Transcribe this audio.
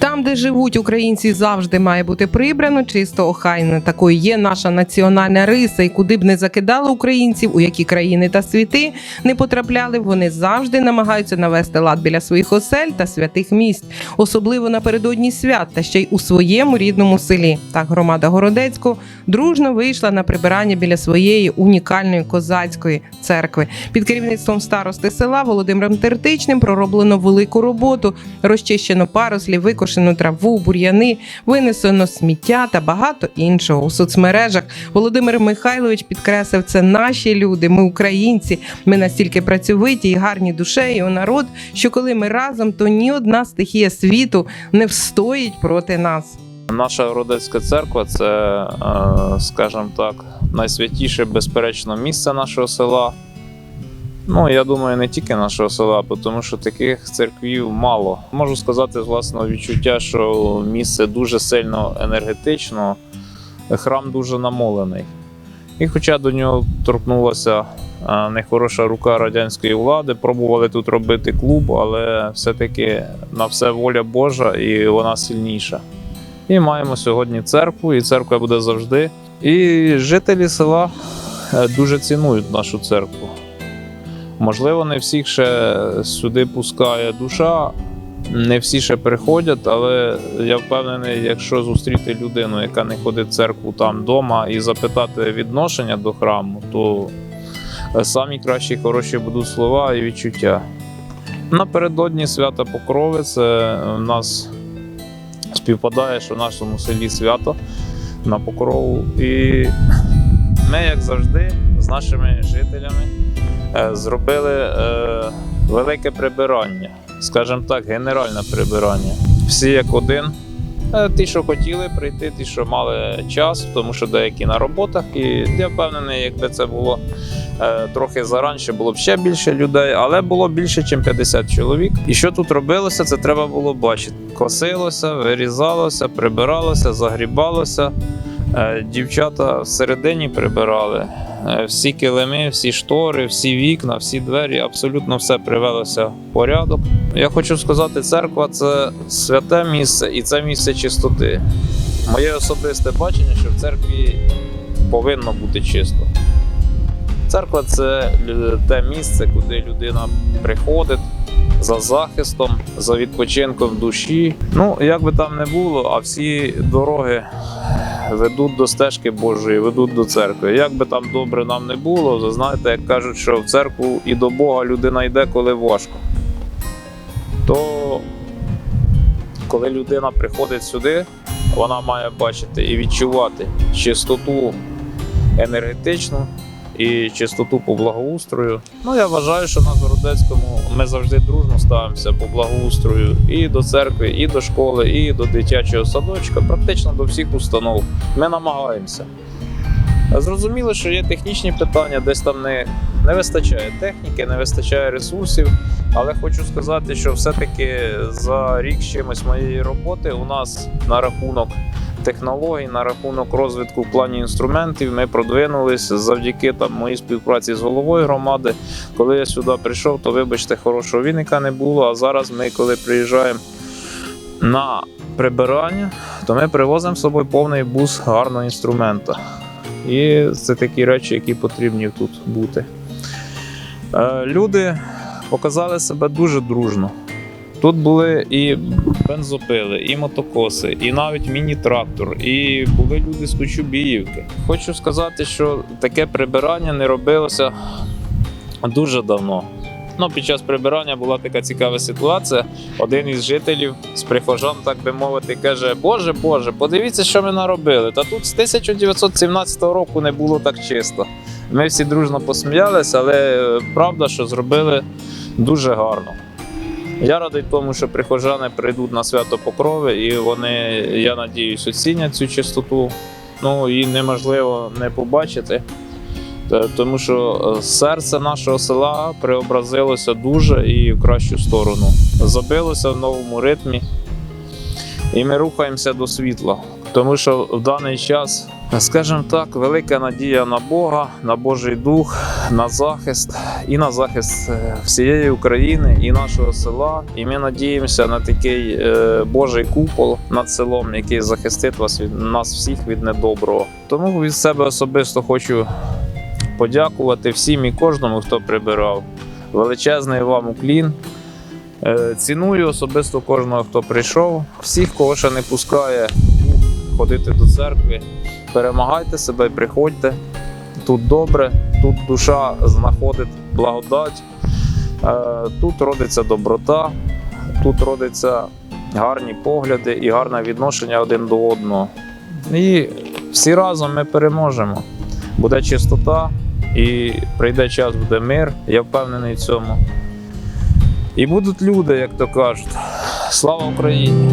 Там, де живуть українці, завжди має бути прибрано, чисто охайно. Такою є наша національна риса, і куди б не закидали українців, у які країни та світи не потрапляли, вони завжди намагаються навести лад біля своїх осель та святих місць, особливо напередодні свят, та ще й у своєму рідному селі. Так громада Городецького дружно вийшла на прибирання біля своєї унікальної козацької церкви. Під керівництвом старости села Володимиром Тертичним пророблено велику роботу, розчищено парослі, викошену траву, бур'яни, винесено сміття та багато іншого у соцмережах. Володимир Михайлович підкреслив, це наші люди, ми українці. Ми настільки працьовиті і гарні душею народ, що коли ми разом, то ні одна стихія світу не встоїть проти нас. Наша Городецька церква це, е, скажімо так, найсвятіше, безперечно, місце нашого села. Ну, я думаю, не тільки нашого села, тому що таких церквів мало. Можу сказати з власного відчуття, що місце дуже сильно енергетично, храм дуже намолений. І хоча до нього торкнулася е, нехороша рука радянської влади, пробували тут робити клуб, але все-таки на все воля Божа і вона сильніша. І маємо сьогодні церкву, і церква буде завжди. І жителі села е, дуже цінують нашу церкву. Можливо, не всіх ще сюди пускає душа, не всі ще приходять, але я впевнений, якщо зустріти людину, яка не ходить в церкву там вдома, і запитати відношення до храму, то самі кращі хороші будуть слова і відчуття. Напередодні свята Покрови це в нас співпадає, що в нашому селі свято на покрову. І ми, як завжди, з нашими жителями зробили е, велике прибирання, скажімо так, генеральне прибирання. Всі як один. Е, Ті, що хотіли прийти, ті, що мали час, тому що деякі на роботах. І я впевнений, якби це було е, трохи заранше, було б ще більше людей, але було більше, ніж 50 чоловік. І що тут робилося, це треба було бачити. Косилося, вирізалося, прибиралося, загрібалося. Е, Дівчата всередині прибирали. Е, Всі килими, всі штори, всі вікна, всі двері, абсолютно все привелося в порядок. Я хочу сказати, церква це святе місце і це місце чистоти. Моє особисте бачення, що в церкві повинно бути чисто. Церква це те місце, куди людина приходить за захистом, за відпочинком душі. Ну, як би там не було, а всі дороги ведуть до стежки Божої, ведуть до церкви. Як би там добре нам не було, то знаєте, як кажуть, що в церкву і до Бога людина йде, коли важко. То коли людина приходить сюди, вона має бачити і відчувати чистоту енергетичну і чистоту по благоустрою. Ну, я вважаю, що на Городецькому ми завжди дружно ставимося по благоустрою і до церкви, і до школи, і до дитячого садочка, практично до всіх установ. Ми намагаємося. Зрозуміло, що є технічні питання, десь там не, не вистачає техніки, не вистачає ресурсів. Але хочу сказати, що все-таки за рік чимось моєї роботи у нас на рахунок технологій, на рахунок розвитку в плані інструментів ми продвинулись завдяки там моїй співпраці з головою громади. Коли я сюди прийшов, то вибачте, хорошого віника не було. А зараз ми, коли приїжджаємо на прибирання, то ми привозимо з собою повний бус гарного інструмента. І це такі речі, які потрібні тут бути. Е, Люди показали себе дуже дружно. Тут були і бензопили, і мотокоси, і навіть міні-трактор, і були люди з Кочубіївки. Хочу сказати, що таке прибирання не робилося дуже давно. Ну, під час прибирання була така цікава ситуація. Один із жителів з прихожан, так би мовити, каже: Боже Боже, подивіться, що ми наробили. Та тут з 1917 року не було так чисто. Ми всі дружно посміялися, але е, правда, що зробили дуже гарно. Я радий тому, що прихожани прийдуть на свято Покрови, і вони, я надіюсь, оцінять цю чистоту. Ну і неможливо не побачити. Е, Тому що е, серце нашого села преобразилося дуже і в кращу сторону. Забилося в новому ритмі. І ми рухаємося до світла. Тому що в даний час, скажімо так, велика надія на Бога, на Божий Дух, на захист і на захист е, всієї України і нашого села. І ми надіємося на такий е, Божий купол над селом, який захистить вас від нас всіх від недоброго. Тому від себе особисто хочу подякувати всім і кожному, хто прибирав. Величезний вам уклін. Е, Ціную особисто кожного, хто прийшов. Всіх, кого ще не пускає ходити до церкви. Перемагайте себе приходьте. Тут добре, тут душа знаходить благодать, Е, тут родиться доброта, тут родиться гарні погляди і гарне відношення один до одного. І всі разом ми переможемо. Буде чистота, і прийде час, буде мир, я впевнений в цьому. І будуть люди, як то кажуть. Слава Україні!